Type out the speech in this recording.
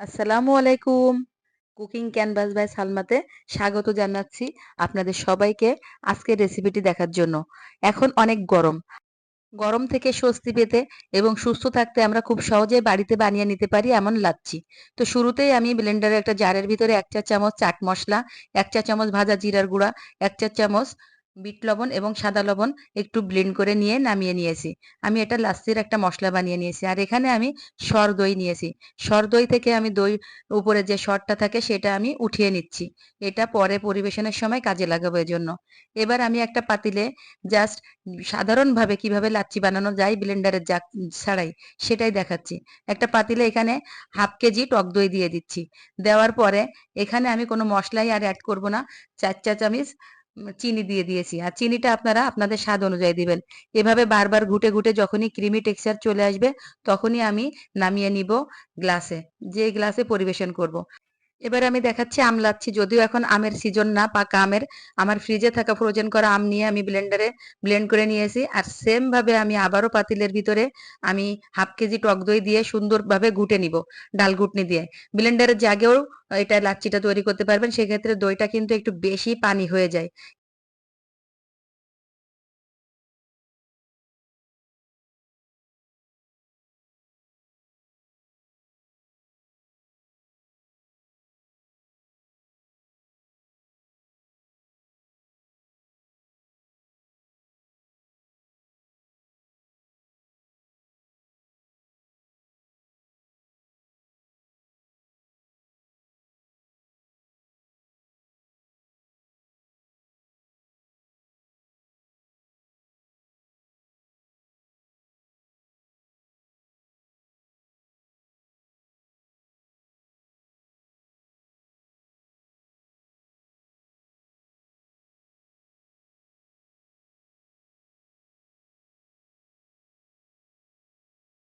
আসসালামু আলাইকুম। Cooking canvas by সালমাতে স্বাগত জানাচ্ছি আপনাদের সবাইকে আজকের রেসিপিটি দেখার জন্য। এখন অনেক গরম। গরম থেকে স্বস্তি পেতে এবং সুস্থ থাকতে আমরা খুব সহজে বাড়িতে বানিয়ে নিতে পারি এমন লাচ্ছি। তো শুরুতেই আমি ব্লেন্ডারে একটা জারের ভিতরে এক চা চামচ চাট মশলা, এক চা চামচ ভাজা জিরার গুঁড়া, এক চা চামচ বিট লবণ এবং সাদা লবণ একটু ব্লেন্ড করে নিয়ে নামিয়ে নিয়েছি। আমি এটা লাস্তির একটা মশলা বানিয়ে নিয়েছি। আর এখানে আমি সর দই নিয়েছি। সর দই থেকে আমি দই উপরে যে সরটা থাকে সেটা আমি উঠিয়ে নিচ্ছি। এটা পরে পরিবেশনের সময় কাজে লাগাবো এর জন্য এবার আমি একটা পাতিলে জাস্ট সাধারণভাবে কীভাবে লাচ্ছি বানানো যায় ব্লেন্ডারের যা ছাড়াই সেটাই দেখাচ্ছি। একটা পাতিলে এখানে হাফ কেজি টক দই দিয়ে দিচ্ছি। দেওয়ার পরে এখানে আমি কোনো মশলাই আর অ্যাড করব না। চার চা চামচ চিনি দিয়ে দিয়েছি। আর চিনিটা আপনারা আপনাদের স্বাদ অনুযায়ী দিবেন। এভাবে বারবার ঘুটে ঘুটে যখনই ক্রিমি টেক্সচার চলে আসবে, তখনই আমি নামিয়ে নিব গ্লাসে যে গ্লাসে পরিবেশন করব। এবার আমি দেখাচ্ছি আম লাচ্ছি। যদিও এখন আমের সিজন না, পাকা আমের, আমার ফ্রিজে থাকা ফ্রোজেন করা আম নিয়ে আমি ব্লেন্ডারে ব্লেন্ড করে নিয়েছি। আর সেম ভাবে আমি আবারও পাতিলের ভিতরে আমি হাফ কেজি টক দই দিয়ে সুন্দরভাবে ঘুটে নিব, ডাল ঘুটনি দিয়ে। ব্লেন্ডারের জাগেও এটা লাচ্ছিটা তৈরি করতে পারবেন, সেক্ষেত্রে দইটা কিন্তু একটু বেশি পানি হয়ে যায়।